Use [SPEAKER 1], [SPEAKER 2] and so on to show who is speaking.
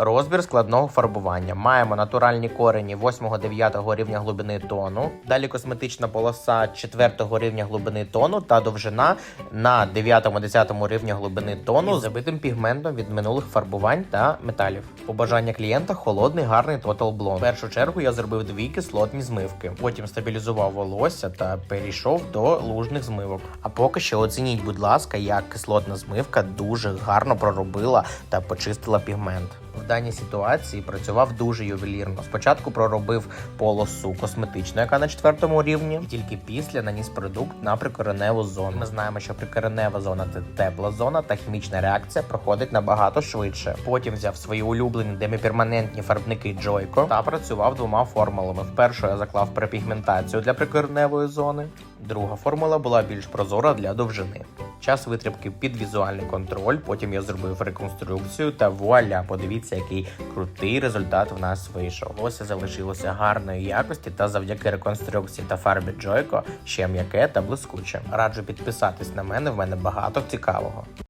[SPEAKER 1] Розбір складного фарбування. Маємо натуральні корені 8-9 рівня глибини тону. Далі косметична полоса 4 рівня глибини тону та довжина на 9-10 рівня глибини тону з забитим пігментом від минулих фарбувань та металів. Побажання клієнта холодний, гарний Total Blonde. В першу чергу я зробив дві кислотні змивки. Потім стабілізував волосся та перейшов до лужних змивок. А поки що оцініть, будь ласка, як кислотна змивка дуже гарно проробила та почистила пігмент. В даній ситуації працював дуже ювелірно. Спочатку проробив полосу косметичну, яка на четвертому рівні, і тільки після наніс продукт на прикореневу зону. Ми знаємо, що прикоренева зона це тепла зона, та хімічна реакція проходить набагато швидше. Потім взяв свої улюблені деміперманентні фарбники Joico та працював двома формулами. Вперше я заклав препігментацію для прикореневої зони. Друга формула була більш прозора для довжини. Час витримки під візуальний контроль. Потім я зробив реконструкцію та вуаля. Подивіться, який крутий результат в нас вийшов. Волосся залишилося гарної якості та завдяки реконструкції та фарбі Джойко ще м'яке та блискуче. Раджу підписатись на мене. В мене багато цікавого.